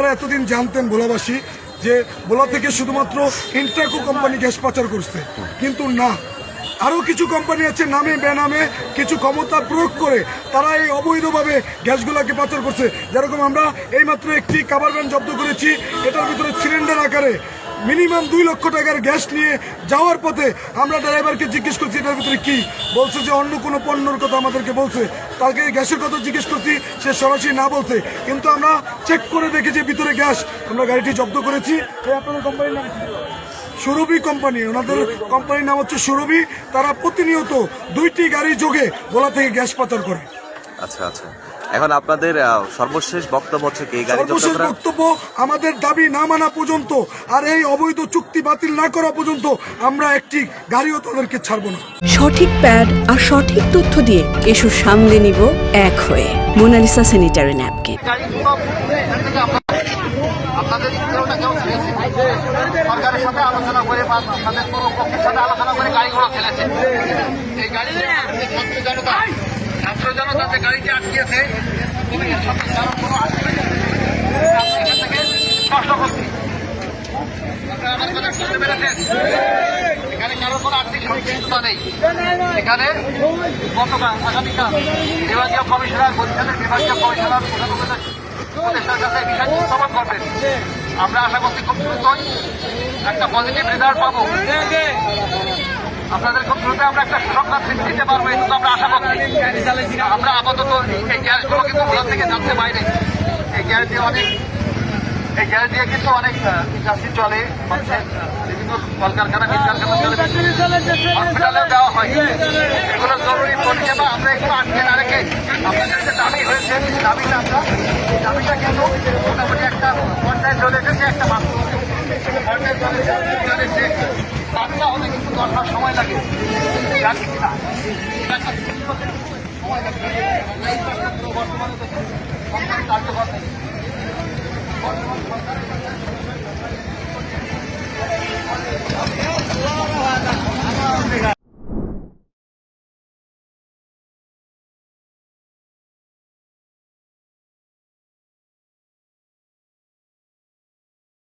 এতদিন জানতেন ভোলাবাসী যে ভোলা থেকে শুধুমাত্র ইন্টারকো কোম্পানি গ্যাস পাচার করছে। কিন্তু না আরও কিছু কোম্পানি আছে নামে, বেনামে কিছু ক্ষমতা প্রয়োগ করে তারা এই অবৈধভাবে গ্যাসগুলোকে পাচার করছে। যেরকম আমরা এইমাত্র একটি কাবার ভ্যান জব্দ করেছি, এটার ভিতরে সিলিন্ডার আকারে মিনিমাম দুই লক্ষ টাকার গ্যাস নিয়ে যাওয়ার পথে আমরা ড্রাইভারকে জিজ্ঞেস করছি, এটার ভিতরে কি? বলছে যে, অন্য কোনো পণ্যর কথা আমাদেরকে বলছে। তাকে গ্যাসের কথা জিজ্ঞেস করছি, সে সরাসরি না বলছে। কিন্তু আমরা চেক করে দেখেছি ভিতরে গ্যাস। আমরা গাড়িটি জব্দ করেছি। আপনাদের কোম্পানির নাম? সুরভি কোম্পানি। ওনাদের কোম্পানির নাম হচ্ছে সুরভি। তারা প্রতিনিয়ত দুইটি গাড়ি যোগে গোলা থেকে গ্যাস পাচার করে। আচ্ছা আচ্ছা। এখন আপনাদের সর্বশেষ বক্তব্য হচ্ছে কি? সর্বশেষ বক্তব্য আমাদের দাবি না মানা পর্যন্ত আর এই অবৈধ চুক্তি বাতিল না করা পর্যন্ত আমরা একটি গাড়িও তাদেরকে ছাড়বো না। সঠিক প্যাড আর সঠিক তথ্য দিয়ে এসব সামলে নিব এক হয়ে মোনালিসা স্যানিটারি ন্যাপকিন। আপনাদের সরকারের সাথে আলোচনা করে বা তাদের কোনো পক্ষের সাথে আলোচনা করে গাড়িগুলো ফেলেছে। এই গাড়ি ছাত্র জনতা ছাত্র জনতা যে গাড়িটি আটকিয়েছে কোনো নেই। এখানে বিভাগীয় কমিশনার, বরিশালের বিভাগীয় কমিশনার প্রধানমন্ত্রী উপদেষ্টার কাছে বিষয়টি উত্থাপন করবেন। আমরা আশা করছি খুব দ্রুতই একটা পজিটিভ রেজাল্ট পাবো। আপনাদের খুব দ্রুত আমরা একটা সৃষ্টি দিতে পারব এটুকু আমরা আশা করছি। আমরা আপাতত এই গ্যাসগুলো কিন্তু ভোলা থেকে যাচ্ছে বাইরে। এই গ্যাস দিয়ে অনেক এই গ্যাস দিয়ে কিন্তু অনেক ইন্ডাস্ট্রি চলে বিভিন্ন কলকারখানা চলে হসপিটালেও দেওয়া হয়। এগুলো জরুরি পরিষেবা, আমরা এগুলো আটকে না রেখে আপনাদের যে দাবি হয়েছে দাবিটা আমরা এই দাবিটা কিন্তু মোটামুটি একটা পর্যায়ে চলে এসেছে একটা মাস পর্যায়ে চলে এসেছে বাচ্চা অনেক কিন্তু দশ সময় লাগে। সময় লাগে বর্তমানে তো সরকার কার্যকর নেই। বর্তমান সরকারের